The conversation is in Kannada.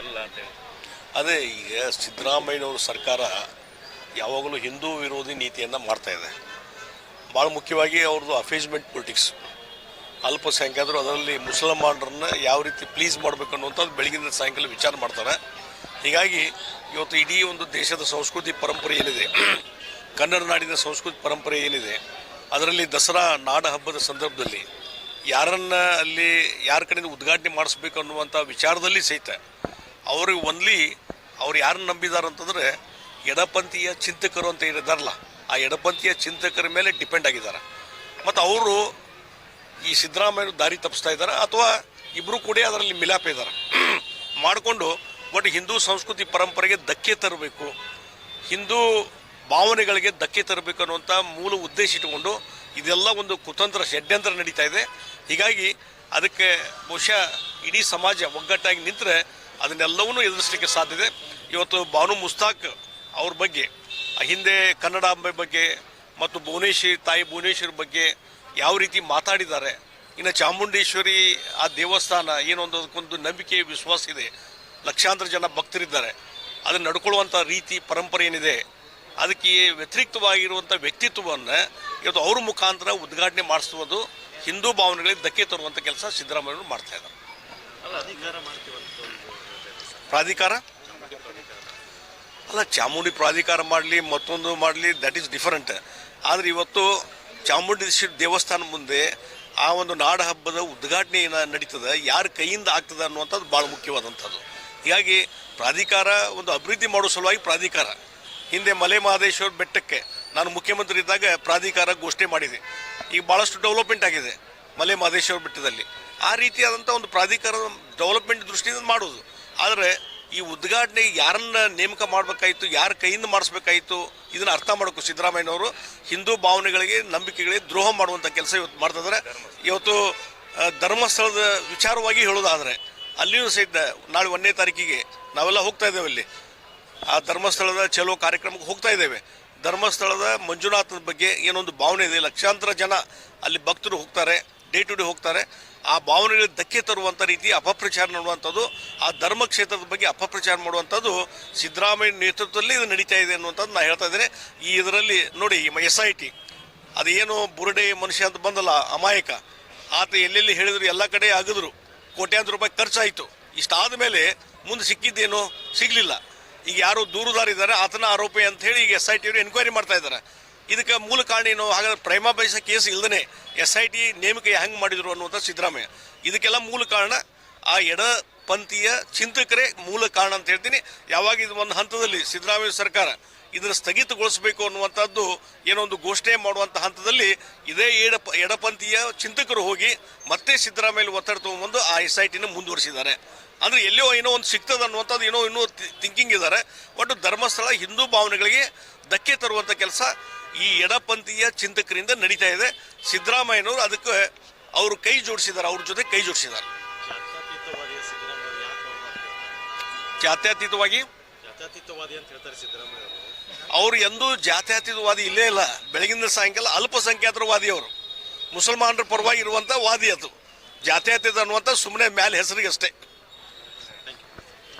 ಎಲ್ಲ ಅಂತೇಳಿ ಅದೇ ಈಗ ಸಿದ್ದರಾಮಯ್ಯನವ್ರ ಸರ್ಕಾರ ಯಾವಾಗಲೂ ಹಿಂದೂ ವಿರೋಧಿ ನೀತಿಯನ್ನು ಮಾಡ್ತಾ ಇದೆ. ಭಾಳ ಮುಖ್ಯವಾಗಿ ಅವ್ರದ್ದು ಅಫೇಜ್ಮೆಂಟ್ ಪೊಲಿಟಿಕ್ಸ್. ಅಲ್ಪಸಂಖ್ಯಾತರು ಅದರಲ್ಲಿ ಮುಸಲ್ಮಾನರನ್ನ ಯಾವ ರೀತಿ ಪ್ಲೀಸ್ ಮಾಡಬೇಕು ಅನ್ನುವಂಥದ್ದು ಬೆಳಗಿನ ಸಾಯಂಕಾಲ ವಿಚಾರ ಮಾಡ್ತಾರೆ. ಹೀಗಾಗಿ ಇವತ್ತು ಇಡೀ ಒಂದು ದೇಶದ ಸಂಸ್ಕೃತಿ ಪರಂಪರೆ ಏನಿದೆ, ಕನ್ನಡ ನಾಡಿನ ಸಂಸ್ಕೃತಿ ಪರಂಪರೆ ಏನಿದೆ, ಅದರಲ್ಲಿ ದಸರಾ ನಾಡ ಹಬ್ಬದ ಸಂದರ್ಭದಲ್ಲಿ ಯಾರನ್ನ ಅಲ್ಲಿ ಯಾರ ಕಡೆಯಿಂದ ಉದ್ಘಾಟನೆ ಮಾಡಿಸ್ಬೇಕು ಅನ್ನುವಂಥ ವಿಚಾರದಲ್ಲಿ ಸಹಿತ ಅವ್ರಿಗೆ ಒನ್ಲಿ ಅವ್ರು ಯಾರನ್ನ ನಂಬಿದ್ದಾರೆ ಅಂತಂದ್ರೆ ಎಡಪಂಥೀಯ ಚಿಂತಕರು ಅಂತ ಏನಿದಾರಲ್ಲ ಆ ಎಡಪಂಥೀಯ ಚಿಂತಕರ ಮೇಲೆ ಡಿಪೆಂಡ್ ಆಗಿದ್ದಾರೆ. ಮತ್ತು ಅವರು ಈ ಸಿದ್ದರಾಮಯ್ಯ ದಾರಿ ತಪ್ಪಿಸ್ತಾ ಇದ್ದಾರೆ, ಅಥವಾ ಇಬ್ಬರು ಕೂಡ ಅದರಲ್ಲಿ ಮಿಲಾಪ ಇದ್ದಾರೆ. ಮಾಡಿಕೊಂಡು ಒಟ್ಟು ಹಿಂದೂ ಸಂಸ್ಕೃತಿ ಪರಂಪರೆಗೆ ಧಕ್ಕೆ ತರಬೇಕು, ಹಿಂದೂ ಭಾವನೆಗಳಿಗೆ ಧಕ್ಕೆ ತರಬೇಕು ಅನ್ನುವಂಥ ಮೂಲ ಉದ್ದೇಶ ಇಟ್ಟುಕೊಂಡು ಇದೆಲ್ಲ ಒಂದು ಕುತಂತ್ರ ಷಡ್ಯಂತ್ರ ನಡೀತಾ ಇದೆ. ಹೀಗಾಗಿ ಅದಕ್ಕೆ ಬಹುಶಃ ಇಡೀ ಸಮಾಜ ಒಗ್ಗಟ್ಟಾಗಿ ನಿಂತರೆ ಅದನ್ನೆಲ್ಲವನ್ನೂ ಎದುರಿಸಲಿಕ್ಕೆ ಸಾಧ್ಯತೆ ಇವತ್ತು ಬಾನು ಮುಸ್ತಾಕ್ ಅವ್ರ ಬಗ್ಗೆ ಹಿಂದೆ ಕನ್ನಡಾಂಬೆ ಬಗ್ಗೆ ಮತ್ತು ಭುವನೇಶ್ವರಿ, ತಾಯಿ ಭುವನೇಶ್ವರಿ ಬಗ್ಗೆ ಯಾವ ರೀತಿ ಮಾತಾಡಿದ್ದಾರೆ, ಇನ್ನು ಚಾಮುಂಡೇಶ್ವರಿ ಆ ದೇವಸ್ಥಾನ ಏನೊಂದು ಅದಕ್ಕೊಂದು ನಂಬಿಕೆ, ವಿಶ್ವಾಸ ಇದೆ. ಲಕ್ಷಾಂತರ ಜನ ಭಕ್ತರಿದ್ದಾರೆ. ಅದನ್ನು ನಡ್ಕೊಳ್ಳುವಂಥ ರೀತಿ, ಪರಂಪರೆ ಏನಿದೆ ಅದಕ್ಕೆ ವ್ಯತಿರಿಕ್ತವಾಗಿರುವಂಥ ವ್ಯಕ್ತಿತ್ವವನ್ನು ಇವತ್ತು ಅವ್ರ ಮುಖಾಂತರ ಉದ್ಘಾಟನೆ ಮಾಡಿಸುವುದು ಹಿಂದೂ ಭಾವನೆಗಳಿಗೆ ಧಕ್ಕೆ ತರುವಂಥ ಕೆಲಸ ಸಿದ್ದರಾಮಯ್ಯವರು ಮಾಡ್ತಾ ಇದ್ದಾರೆ. ಪ್ರಾಧಿಕಾರ? ಅಲ್ಲ, ಚಾಮುಂಡಿ ಪ್ರಾಧಿಕಾರ ಮಾಡಲಿ, ಮತ್ತೊಂದು ಮಾಡಲಿ ದಟ್ ಈಸ್ ಡಿಫರೆಂಟ್ ಆದರೆ ಇವತ್ತು ಚಾಮುಂಡೇಶ್ವರಿ ದೇವಸ್ಥಾನ ಮುಂದೆ ಆ ಒಂದು ನಾಡ ಹಬ್ಬದ ಉದ್ಘಾಟನೆ ಏನ ನಡೀತದೆ, ಯಾರ ಕೈಯಿಂದ ಆಗ್ತದೆ ಅನ್ನುವಂಥದ್ದು ಭಾಳ ಮುಖ್ಯವಾದಂಥದ್ದು. ಹೀಗಾಗಿ ಪ್ರಾಧಿಕಾರ ಒಂದು ಅಭಿವೃದ್ಧಿ ಮಾಡೋ ಸಲುವಾಗಿ ಪ್ರಾಧಿಕಾರ. ಹಿಂದೆ ಮಲೆ ಮಹದೇಶ್ವರ ಬೆಟ್ಟಕ್ಕೆ ನಾನು ಮುಖ್ಯಮಂತ್ರಿ ಇದ್ದಾಗ ಪ್ರಾಧಿಕಾರ ಘೋಷಣೆ ಮಾಡಿದೆ. ಈಗ ಭಾಳಷ್ಟು ಡೆವಲಪ್ಮೆಂಟ್ ಆಗಿದೆ ಮಲೆ ಮಹದೇಶ್ವರ ಬೆಟ್ಟದಲ್ಲಿ. ಆ ರೀತಿಯಾದಂಥ ಒಂದು ಪ್ರಾಧಿಕಾರ ಡೆವಲಪ್ಮೆಂಟ್ ದೃಷ್ಟಿಯಿಂದ ಮಾಡೋದು. ಆದರೆ ಈ ಉದ್ಘಾಟನೆ ಯಾರನ್ನ ನೇಮಕ ಮಾಡಬೇಕಾಯಿತು, ಯಾರ ಕೈಯಿಂದ ಮಾಡಿಸ್ಬೇಕಾಯಿತು, ಇದನ್ನು ಅರ್ಥ ಮಾಡಬೇಕು ಸಿದ್ದರಾಮಯ್ಯನವರು ಹಿಂದೂ ಭಾವನೆಗಳಿಗೆ, ನಂಬಿಕೆಗಳಿಗೆ ದ್ರೋಹ ಮಾಡುವಂಥ ಕೆಲಸ ಇವತ್ತು ಮಾಡ್ತಾ ಇದ್ದಾರೆ. ಇವತ್ತು ಧರ್ಮಸ್ಥಳದ ವಿಚಾರವಾಗಿ ಹೇಳೋದಾದರೆ ಅಲ್ಲಿಯೂ ಸಹಿತ ನಾಳೆ ಒಂದನೇ ತಾರೀಕಿಗೆ ನಾವೆಲ್ಲ ಹೋಗ್ತಾ ಇದ್ದೇವೆ ಅಲ್ಲಿ. ಆ ಧರ್ಮಸ್ಥಳದ ಚಲೋ ಕಾರ್ಯಕ್ರಮಕ್ಕೆ ಹೋಗ್ತಾ ಇದ್ದೇವೆ. ಧರ್ಮಸ್ಥಳದ ಮಂಜುನಾಥನ ಬಗ್ಗೆ ಏನೊಂದು ಭಾವನೆ ಇದೆ. ಲಕ್ಷಾಂತರ ಜನ ಅಲ್ಲಿ ಭಕ್ತರು ಹೋಗ್ತಾರೆ. ಡೇ ಟು ಡೇ ಹೋಗ್ತಾರೆ. ಆ ಭಾವನೆಗಳಿಗೆ ಧಕ್ಕೆ ತರುವಂಥ ರೀತಿ ಅಪಪ್ರಚಾರ ನೋಡುವಂಥದ್ದು, ಆ ಧರ್ಮ ಕ್ಷೇತ್ರದ ಬಗ್ಗೆ ಅಪಪ್ರಚಾರ ಮಾಡುವಂಥದ್ದು ಸಿದ್ದರಾಮಯ್ಯ ನೇತೃತ್ವದಲ್ಲಿ ಇದು ನಡೀತಾ ಇದೆ ಅನ್ನುವಂಥದ್ದು ನಾನು ಹೇಳ್ತಾ ಇದ್ದೇನೆ. ಈ ಇದರಲ್ಲಿ ನೋಡಿ ಎಸ್ ಐ ಟಿ ಅದೇನು ಬುರುಡೆ ಮನುಷ್ಯ ಅಂತ ಬಂದಲ್ಲ, ಅಮಾಯಕ. ಆತ ಎಲ್ಲೆಲ್ಲಿ ಹೇಳಿದ್ರು ಎಲ್ಲ ಕಡೆ ಆಗಿದ್ರು ಕೋಟ್ಯಾಂತರ ರೂಪಾಯಿ ಖರ್ಚಾಯಿತು. ಇಷ್ಟಾದ ಮೇಲೆ ಮುಂದೆ ಸಿಕ್ಕಿದ್ದೇನು ಸಿಗಲಿಲ್ಲ. ಈಗ ಯಾರು ದೂರುದಾರಿದ್ದಾರೆ, ಆತನ ಆರೋಪಿ ಅಂತ ಹೇಳಿ ಈಗ ಎಸ್ ಐ ಟಿ ಅವರು ಎನ್ಕ್ವೈರಿ ಮಾಡ್ತಾ ಇದ್ದಾರೆ. ಇದಕ್ಕೆ ಮೂಲ ಕಾರಣ ಏನು? ಹಾಗಾದ್ರೆ ಪ್ರೈಮಾ ಬೈಸ ಕೇಸ್ ಇಲ್ಲದೇ ಎಸ್ ಐ ಟಿ ನೇಮಕ ಹೆಂಗೆ ಮಾಡಿದ್ರು ಅನ್ನುವಂಥ ಸಿದ್ದರಾಮಯ್ಯ. ಇದಕ್ಕೆಲ್ಲ ಮೂಲ ಕಾರಣ ಆ ಎಡಪಂಥೀಯ ಚಿಂತಕರೇ ಮೂಲ ಕಾರಣ ಅಂತ ಹೇಳ್ತೀನಿ. ಯಾವಾಗ ಇದು ಒಂದು ಹಂತದಲ್ಲಿ ಸಿದ್ದರಾಮಯ್ಯ ಸರ್ಕಾರ ಇದನ್ನು ಸ್ಥಗಿತಗೊಳಿಸಬೇಕು ಅನ್ನುವಂಥದ್ದು ಏನೋ ಒಂದು ಘೋಷಣೆ ಮಾಡುವಂಥ ಹಂತದಲ್ಲಿ ಇದೇ ಎಡ ಎಡಪಂಥೀಯ ಚಿಂತಕರು ಹೋಗಿ ಮತ್ತೆ ಸಿದ್ದರಾಮಯ್ಯ ಒತ್ತಡ ತಗೊಂಡ್ಬಂದು ಆ ಎಸ್ ಐ ಟಿನ ಮುಂದುವರಿಸಿದ್ದಾರೆ. ಅಂದ್ರೆ ಎಲ್ಲೋ ಏನೋ ಒಂದು ಸಿಗ್ತದೆ ಅನ್ನುವಂಥದ್ದು ಏನೋ ಇನ್ನೂ ಥಿಂಕಿಂಗ್ ಇದ್ದಾರೆ. ಒಟ್ಟು ಧರ್ಮಸ್ಥಳ ಹಿಂದೂ ಭಾವನೆಗಳಿಗೆ ಧಕ್ಕೆ ತರುವಂಥ ಕೆಲಸ ಈ ಎಡಪಂಥೀಯ ಚಿಂತಕರಿಂದ ನಡೀತಾ ಇದೆ. ಸಿದ್ದರಾಮಯ್ಯನವರು ಅದಕ್ಕೆ ಅವರು ಕೈ ಜೋಡಿಸಿದ್ದಾರೆ ಅವ್ರ ಜೊತೆ ಕೈ ಜೋಡಿಸಿದ್ದಾರೆ. ಜಾತ್ಯತೀತವಾಗಿ? ಅವರು ಎಂದೂ ಜಾತ್ಯತೀತವಾದಿ ಇಲ್ಲೇ ಇಲ್ಲ. ಬೆಳಗಿನ ಸಾಯಂಕಾಲ ಅಲ್ಪಸಂಖ್ಯಾತರ ವಾದಿ ಅವರು. ಮುಸಲ್ಮಾನರ ಪರವಾಗಿ ಇರುವಂಥ ವಾದಿ ಅದು. ಜಾತ್ಯತೀತ ಅನ್ನುವಂಥ ಸುಮ್ಮನೆ ಮ್ಯಾಲೆ ಹೆಸರಿಗೆ ಅಷ್ಟೇ